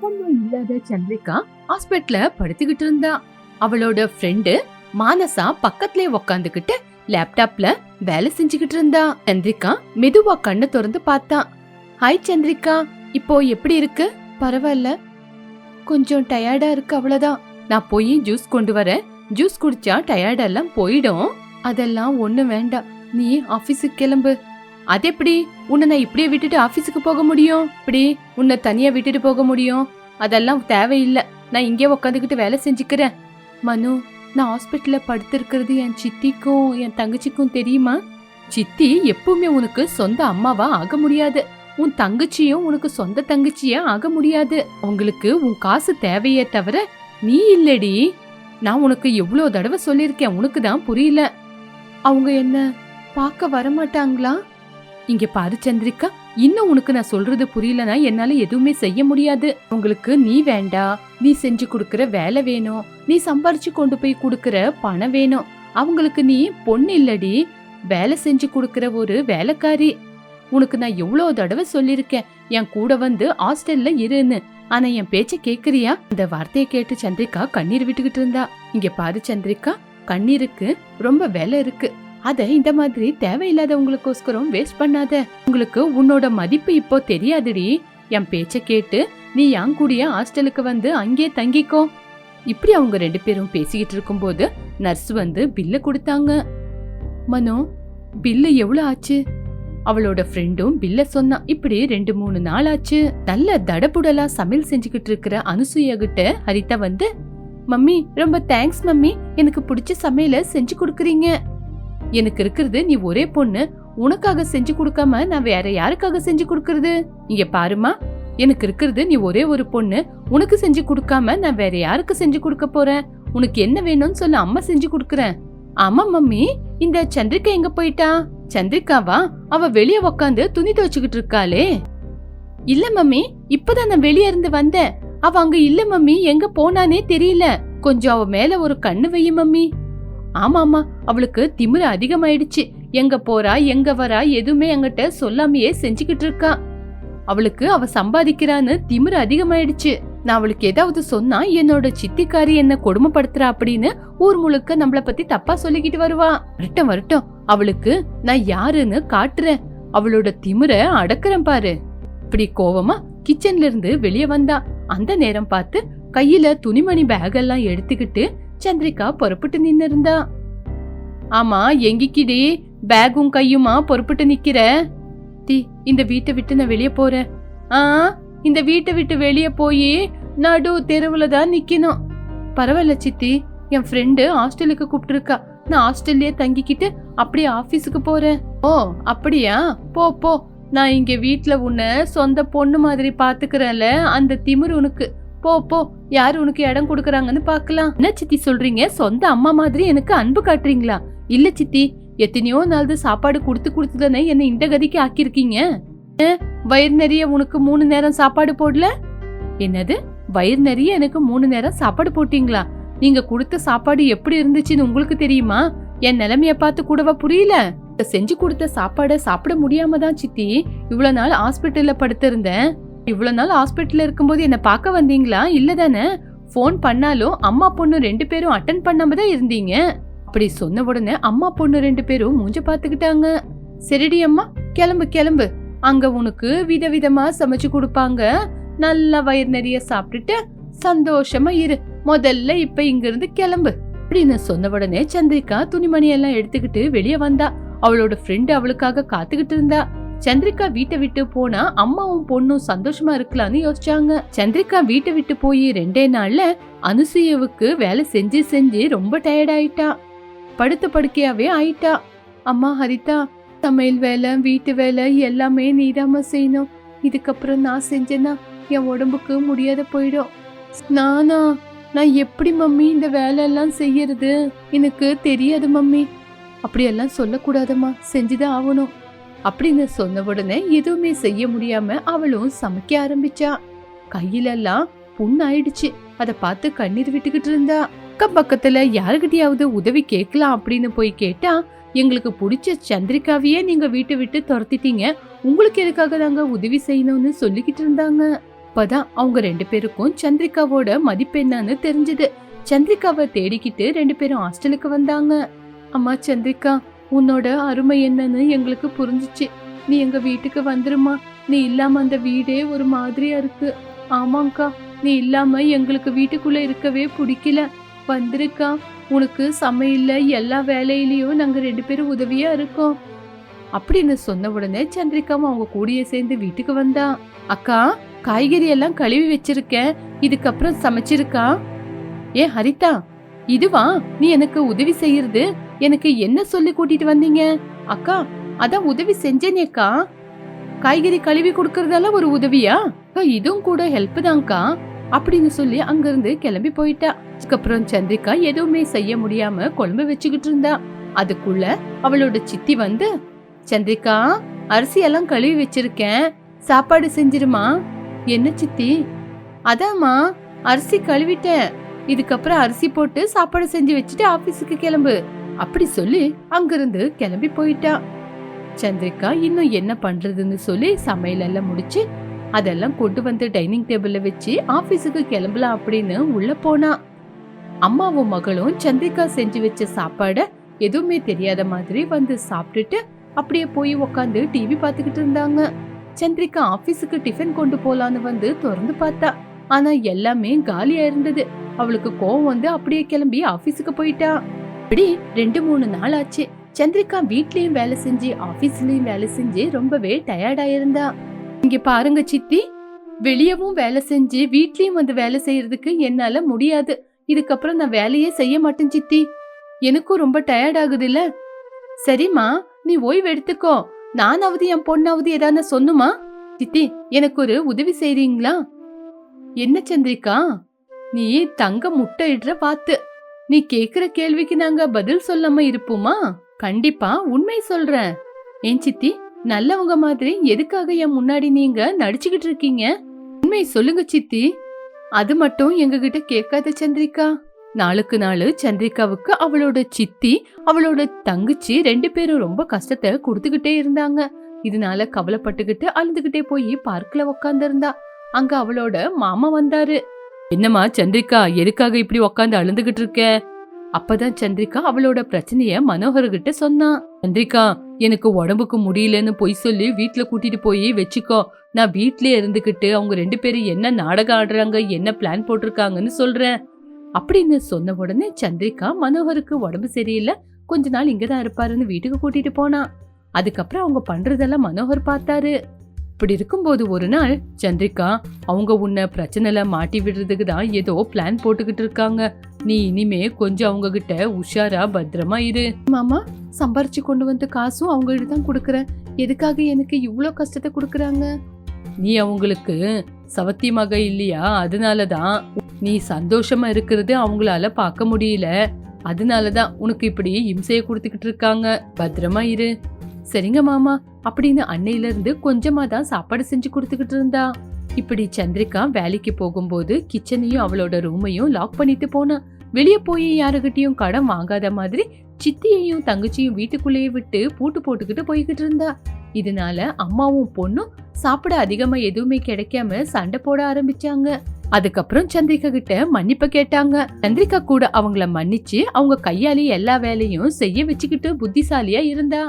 ஒண்ணும் இல்லாத சந்திரிகா ஹாஸ்பிட்டல படுத்துக்கிட்டு இருந்தா. அவளோட ஃப்ரெண்டு மானசா பக்கத்துலயே உக்காந்துகிட்டு லேப்டாப்ல வேலை செஞ்சுக்கிட்டு இருந்தா. சந்திரிகா மெதுவா கண்ணு திறந்து பார்த்தா. ஹாய் சந்திரிகா. இப்போ எப்படி இருக்கு? பரவாயில்ல. கொஞ்சம் டயர்டா இருக்கு அவ்வளவுதான். நான் போய் ஜூஸ் கொண்டு வரேன். ஜூஸ் குடிச்சா டயர்டெல்லாம் போயிடும். அதெல்லாம் ஒண்ணு வேண்டாம். நீ ஆபீஸுக்கு கிளம்பு. அது எப்படி உன்னை நான் இப்படியே விட்டுட்டு ஆபீஸுக்கு போக முடியும்? இப்படி உன்னை தனியா விட்டுட்டு போக முடியும்? அதெல்லாம் தேவையில்லை. நான் இங்கே உக்காந்துக்கிட்டு வேலை செஞ்சுக்கிறேன். மனு நான் ஹாஸ்பிட்டல்ல படுத்திருக்கிறது என் சித்திக்கும் என் தங்கச்சிக்கும் தெரியுமா? சித்தி எப்பவுமே உனக்கு சொந்த அம்மாவா ஆக முடியாது. உன் தங்கச்சியும் உனக்கு சொந்த தங்கச்சியா ஆக முடியாது. உங்களுக்கு உன் காசு தேவையே தவிர நீ இல்லடி. நான் உனக்கு எவ்வளோ தடவை சொல்லியிருக்கேன் உனக்கு தான் புரியல. அவங்க என்ன பார்க்க வரமாட்டாங்களா? இங்க பாரு சந்திரிகா இன்னும் உனக்கு நான் சொல்றது புரியலனா என்னால எதுவுமே செய்ய முடியாது. உங்களுக்கு நீ வேண்டா நீ செஞ்சு கொடுக்கற வேலை வேணும் நீ சம்பாரிச்சு கொண்டு போய் கொடுக்கற பணம் வேணும். அவங்களுக்கு நீ பொண்ணு இல்லடி வேலை செஞ்சு கொடுக்கற ஒரு வேலைக்காரி. உனக்கு நான் எவ்வளவு தடவை சொல்லிருக்கேன் என் கூட வந்து ஹாஸ்டல்ல இருன்னு. ஆனா என் பேச்ச கேக்குறியா? இந்த வார்த்தையை கேட்டு சந்திரிகா கண்ணீர் விட்டுக்கிட்டு இருந்தா. இங்க பாரு சந்திரிகா கண்ணீருக்கு ரொம்ப விலை இருக்கு. அதை இந்த மாதிரி தேவையில்லாதவங்களுக்கோஸ்கரம் வேஸ்ட் பண்ணாத. உங்களுக்கு உன்னோட மதிப்பு இப்போ தெரியாதுடி. என் பேச்ச கேட்டு நீ என் கூடிய ஹாஸ்டலுக்கு வந்து அங்கே தங்கிக்கோ. இப்படி அவங்க ரெண்டு பேரும் பேசிக்கிட்டு இருக்கும்போது நர்ஸ் வந்து பில்ல கொடுத்தாங்க. மனோ பில்லு எவ்வளோ ஆச்சு? அவளோட ஃப்ரெண்டும் பில்ல சொன்னா இப்படி ரெண்டு மூணு நாள் ஆச்சு. நல்ல தடபுடலா சமையல் செஞ்சுக்கிட்டு இருக்கிற அனுசூயா கிட்ட ஹரிதா வந்து மம்மி ரொம்ப தேங்க்ஸ் மம்மி. எனக்கு பிடிச்ச சமையல செஞ்சு கொடுக்குறீங்க. எனக்கு இருக்கிறது நீ ஒரே பொண்ணு. உனக்காக செஞ்சு கொடுக்காம நான் வேற யாருக்காக செஞ்சு கொடுக்கறது? இங்க பாருமா எனக்கு இருக்கிறது நீ ஒரே ஒரு பொண்ணு. உனக்கு செஞ்சு கொடுக்காம நான் வேற யாருக்கு செஞ்சு கொடுக்க போறேன்? உனக்கு என்ன வேணும்னு சொல்ல அம்மா செஞ்சு கொடுக்கறேன். ஆமா மம்மி. இந்த சந்திரிகா எங்க போயிட்டா? சந்திரிகாவா அவ வெளிய உக்காந்து துணி துவைச்சுக்கிட்டு இருக்காளே. இல்ல மம்மி இப்பதான் நான் வெளியே இருந்து வந்தேன். அவ அங்க இல்ல மம்மி. எங்க போனானே தெரியல. கொஞ்சம் அவ மேல ஒரு கண்ணு வையும் மம்மி. ஆமாமா அவளுக்கு திமிரு அதிகமாயிடுச்சு. எங்க போறா எங்க வரா எதுவுமே எங்கிட்ட சொல்லாமையே செஞ்சுக்கிட்டு இருக்கா. அவளுக்கு அவ சம்பாதிக்கிறான்னு திமிரு அதிகமாயிடுச்சு. நான் அவளுக்கு ஏதாவது சொன்னா என்னோட சித்திக்காரி என்ன கொடுமைப்படுத்துறா அப்படின்னு ஊர் முழுக்க நம்மள பத்தி தப்பா சொல்லிக்கிட்டு வருவா. வரட்டும் வரட்டும் அவளுக்கு நான் யாருன்னு காட்டுறேன். அவளோட திமிர அடக்குறேன் பாரு. இப்படி கோவமா கிச்சன்ல இருந்து வெளியே வந்தா. அந்த நேரம் பார்த்து கையில துணிமணி பேக் எல்லாம் எடுத்துக்கிட்டு சந்திரிகா பொறுப்புட்டு நின்னு இருந்தா ஆமா எங்கிக்கிடி? பேகும் கையுமா பொறுப்பிட்டு நிக்கிற? தி இந்த வீட்டை விட்டு நான் வெளியே போறேன். ஆ இந்த வீட்டை விட்டு வெளியே போய் நடு தெருவுல தான் நிக்கணும். பரவாயில்ல சித்தி என் ஃப்ரெண்டு ஹாஸ்டலுக்கு கூப்பிட்டுருக்கா. நான் ஹாஸ்டல்லே தங்கிக்கிட்டு அப்படியே ஆஃபீஸுக்கு போறேன். ஓ அப்படியா? போ போ. நான் இங்க வீட்டில் உன்னை சொந்த பொண்ணு மாதிரி பார்த்துக்கிறேன்ல அந்த திமிரு உனக்கு. போ போ. யாரு உனக்கு இடம் கொடுக்கறாங்கன்னு பார்க்கலாம். என்ன சித்தி சொல்றீங்க? சொந்த அம்மா மாதிரி எனக்கு அன்பு காட்டுறீங்களா? இல்ல சித்தி எத்தனையோ நாள் சாப்பாடு கொடுத்து கொடுத்து தானே என்ன இந்த கதிக்கு ஆக்கியிருக்கீங்க? வயிறு நிறைய உனக்கு மூணு நேரம் சாப்பாடு போடல? என்னது? வயிறு நிறைய எனக்கு மூணு நேரம் சாப்பாடு போட்டீங்களா? நீங்க கொடுத்த சாப்பாடு எப்படி இருந்துச்சுன்னு உங்களுக்கு தெரியுமா? என் நிலைமைய பார்த்து கூடவா புரியல? செஞ்சு கொடுத்த சாப்பாடை சாப்பிட முடியாம தான் சித்தி இவ்வளவு நாள் ஹாஸ்பிட்டல்ல படுத்திருந்தேன். இவ்வளோ நாள் ஹாஸ்பிட்டலில் இருக்கும்போது என்னை பார்க்க வந்தீங்களா? இல்லை தானே? ஃபோன் பண்ணாலும் அம்மா பொண்ணு ரெண்டு பேரும் அட்டன் பண்ணாம தான் இருந்தீங்க. அப்படி சொன்ன உடனே அம்மா பொண்ணு ரெண்டு பேரும் மூஞ்ச பார்த்துக்கிட்டாங்க. சரிடி அம்மா கிளம்பு கிளம்பு. அங்க உனக்கு விதவிதமா சமைச்சு கொடுப்பாங்க. நல்லா வயிறு நிறைய சாப்பிட்டுட்டு சந்தோஷமா இரு. முதல்ல இப்ப இங்க இருந்து கிளம்பு. அப்படின்னு சொன்ன உடனே சந்திரிகா துணிமணி எல்லாம் எடுத்துக்கிட்டு வெளியே வந்தா. அவளோட ஃப்ரெண்டு அவளுக்காக காத்துக்கிட்டு இருந்தா. சந்திரிகா வீட்டை விட்டு போனா அம்மாவும் பொண்ணும் சந்தோஷமா இருக்கலாம்னு யோசிச்சாங்க. சந்திரிகா வீட்டை விட்டு போய் ரெண்டே நாள்ல அனுசுயவுக்கு வேலை செஞ்சு செஞ்சு ரொம்ப டயர்ட் ஆயிட்டா. படுத்த படுக்கையாவே ஆயிட்டா. அம்மா ஹரிதா சமையல் வேலை வீட்டு வேலை எல்லாமே நீதாம்மா செய்யணும். இதுக்கப்புறம் நான் செஞ்சேன்னா என் உடம்புக்கு முடியாத போயிடும். நானா நான் எப்படி மம்மி இந்த வேலையெல்லாம் செய்யறது? எனக்கு தெரியாது மம்மி. அப்படியெல்லாம் சொல்லக்கூடாதம்மா. செஞ்சுதான் ஆகணும். அப்படின்னு சொன்ன உடனே எதுவுமே செய்ய முடியாம அவளும் சமைக்க ஆரம்பிச்சா. கையிலெல்லாம் புண்ணாயிடுச்சு அதை பார்த்து கண்ணீர் விட்டுக்கிட்டு இருந்தா. அக்கம் பக்கத்துல யாருக்கிட்டையாவது உதவி கேட்கலாம் அப்படின்னு போய் கேட்டா எங்களுக்கு பிடிச்ச சந்திரிகாவையே நீங்க வீட்டை விட்டு துரத்திட்டீங்க. உங்களுக்கு எதுக்காக நாங்க உதவி செய்யணும்னு சொல்லிக்கிட்டு இருந்தாங்க. அப்பதான் அவங்க ரெண்டு பேருக்கும் சந்திரிகாவோட மதிப்பு என்னன்னு தெரிஞ்சது. சந்திரிகாவை தேடிக்கிட்டு ரெண்டு பேரும் ஹாஸ்டலுக்கு வந்தாங்க. அம்மா சந்திரிகா உன்னோட அருமை என்னன்னு எங்களுக்கு புரிஞ்சுச்சு. நீ எங்க வீட்டுக்கு வந்துருமா? நீ இல்லாம அந்த வீடே ஒரு மாதிரியா இருக்கு. ஆமாங்க்கா நீ இல்லாம எங்களுக்கு வீட்டுக்குள்ள இருக்கவே பிடிக்கல. வந்திருக்கா உனக்கு சமையல்ல எல்லா வேலையிலயும் நாங்க ரெண்டு பேரும் உதவியா இருக்கோம். அப்படின்னு சொன்ன உடனே சந்திரிகாவும் அவங்க கூடயே சேர்ந்து வீட்டுக்கு வந்தா. அக்கா காய்கறி எல்லாம் கழுவி வச்சிருக்கேன். இதுக்கப்புறம் சமைச்சிருக்கா? ஏ ஹரிதா இதுவா? நீ எனக்கு உதவி செய்யறது? எனக்கு என்ன சொல்லி கூட்டிட்டு வந்தீங்க? அக்கா அதான் உதவி செஞ்சேனேக்கா காய்கறி கழுவி கொடுக்கறதெல்லாம் ஒரு உதவியா? இதுவும் கூட ஹெல்ப் தான்க்கா. அப்படின்னு சொல்லி அங்கிருந்து கிளம்பி போயிட்டா. அதுக்கப்புறம் சந்திரிகா எதுவுமே செய்ய முடியாம குழம்பு வச்சுக்கிட்டு இருந்தா. அதுக்குள்ள அவளோட சித்தி வந்து சந்திரிகா அரிசி எல்லாம் கழுவி வச்சிருக்கேன். சாப்பாடு செஞ்சிருமா? என்ன சித்தி? அதாம்மா அரிசி கழுவிட்டேன். இதுக்கப்புறம் அரிசி போட்டு சாப்பாடு செஞ்சு வச்சுட்டு ஆபீஸுக்கு கிளம்பு. அப்படி சொல்லி அங்கிருந்து கிளம்பி போயிட்டா. சந்திரிகா இன்னும் என்ன பண்றதுன்னு சொல்லி சமையல் எல்லாம் முடிச்சு அதெல்லாம் கொண்டு வந்து டைனிங் டேபிள்ல வச்சு ஆபீஸுக்கு கிளம்பலாம் அப்படின்னு உள்ள போனா. அம்மாவும் மகளும் சந்திரிகா செஞ்சு வச்ச சாப்பாட எதுவுமே தெரியாத மாதிரி வந்து சாப்பிட்டுட்டு அப்படியே போய் உக்காந்து டிவி பார்த்துக்கிட்டு இருந்தாங்க. சந்திரிகா ஆபீஸுக்கு டிஃபன் கொண்டு போலான்னு வந்து திறந்து பார்த்தா. ஆனா எல்லாமே காலியா இருந்தது. அவளுக்கு கோவம் வந்து அப்படியே கிளம்பி ஆபீஸுக்கு போயிட்டா. இப்படி ரெண்டு மூணு நாள் ஆச்சு. சந்திரிகா வீட்லயும் வேலை செஞ்சு ஆபீஸ்லயும் வேலை செஞ்சு ரொம்பவே டயர்டா இருந்தா இங்க பாருங்க சித்தி வெளியவும் வேலை செஞ்சு வீட்லயும் வந்து வேலை செய்யறதுக்கு என்னால முடியாது. இதுக்கப்புறம் நான் வேலையே செய்ய மாட்டேன் சித்தி. எனக்கும் ரொம்ப டயர்ட் ஆகுது இல்ல சரிம்மா நீ ஓய்வு எடுத்துக்கோ. நானாவது என் பொண்ணாவது ஏதாவது சொன்னுமா சித்தி எனக்கு ஒரு உதவி செய்றீங்களா? என்ன சந்திரிக்கா நீ தங்க முட்டை இடுற பாத்து நீ கேக்குற கேள்விக்கு நாங்க பதில் சொல்லாம இருப்போமா? கண்டிப்பா உண்மை சொல்றேன். ஏன் சித்தி நல்லவங்க மாதிரி எதுக்காக என் முன்னாடி நீங்க நடிச்சுக்கிட்டு இருக்கீங்க? உண்மை சொல்லுங்க சித்தி. அது மட்டும் எங்ககிட்ட கேட்காத சந்திரிகா நாளுக்கு நாள் சந்திரிகாவுக்கு அவளோட சித்தி அவளோட தங்கச்சி ரெண்டு பேரும் ரொம்ப கஷ்டத்தை கொடுத்துக்கிட்டே இருந்தாங்க. இதனால கவலைப்பட்டுக்கிட்டு அழுதுகிட்டே போய் பார்க்ல உக்காந்துருந்தா. அங்க அவளோட மாமா வந்தாரு. என்னம்மா சந்திரிகா எதுக்காக இப்படி உக்காந்து அழுந்துகிட்டு இருக்க? அப்பதான் சந்திரிகா அவளோட பிரச்சனைய மனோகர்கிட்ட சொன்னான் சந்திரிகா எனக்கு உடம்புக்கு முடியலன்னு பொய் சொல்லி வீட்டுல கூட்டிட்டு போய் வச்சுக்கோ. நான் வீட்லயே இருந்துகிட்டு அவங்க ரெண்டு பேரும் என்ன நாடகம் ஆடுறாங்க என்ன பிளான் போட்டிருக்காங்கன்னு சொல்றேன். அப்படின்னு சொன்ன உடனே சந்திரிகா மனோகருக்கு உடம்பு சரியில்லை கொஞ்ச நாள் இங்கதான் இருப்பாருன்னு வீட்டுக்கு கூட்டிட்டு போனான் அதுக்கப்புறம் அவங்க பண்றதெல்லாம் மனோகர் பார்த்தாரு. இப்படி இருக்கும்போது ஒரு நாள் சந்திரிகா அவங்க உன்னை பிரச்சனைல மாட்டி விடுறதுக்கு தான் ஏதோ பிளான் போட்டுக்கிட்டு இருக்காங்க. நீ இனிமே கொஞ்சம் அவங்க கிட்ட உஷாரா பத்திரமா இரு. மாமா சம்பாரிச்சு கொண்டு வந்து காசும் அவங்க கிட்ட தான் கொடுக்கறேன். எதுக்காக எனக்கு இவ்ளோ கஷ்டத்தை கொடுக்கறாங்க? நீ அவங்களுக்கு சவத்தி மக இல்லையா அதனாலதான் நீ சந்தோஷமா இருக்கிறது அவங்களால பார்க்க முடியல. அதனாலதான் உனக்கு இப்படி இம்சைய கொடுத்துக்கிட்டு இருக்காங்க. பத்திரமா இரு. சரிங்க மாமா அப்படின்னு அன்னையில இருந்து கொஞ்சமா தான் சாப்பாடு செஞ்சு கொடுத்துக்கிட்டு இருந்தா. இப்படி சந்திரிகா வேலைக்கு போகும்போது கிச்சனையும் அவளோட ரூமையும் லாக் பண்ணிட்டு போனா. வெளியே போய் யாருகிட்டயும் கடன் வாங்காத மாதிரி சித்தியையும் தங்கச்சியும் வீட்டுக்குள்ளேயே விட்டு பூட்டு போட்டுக்கிட்டு போய்கிட்டு இருந்தா. இதனால அம்மாவும் பொண்ணும் சாப்பிட அதிகமா எதுவுமே கிடைக்காம சண்டை போட ஆரம்பிச்சாங்க. அதுக்கப்புறம் சந்திரிகா கிட்ட மன்னிப்பு கேட்டாங்க. சந்திரிகா கூட அவங்கள மன்னிச்சு அவங்க கையாலே எல்லா வேலையும் செய்ய வச்சுக்கிட்டு புத்திசாலியா இருந்தா.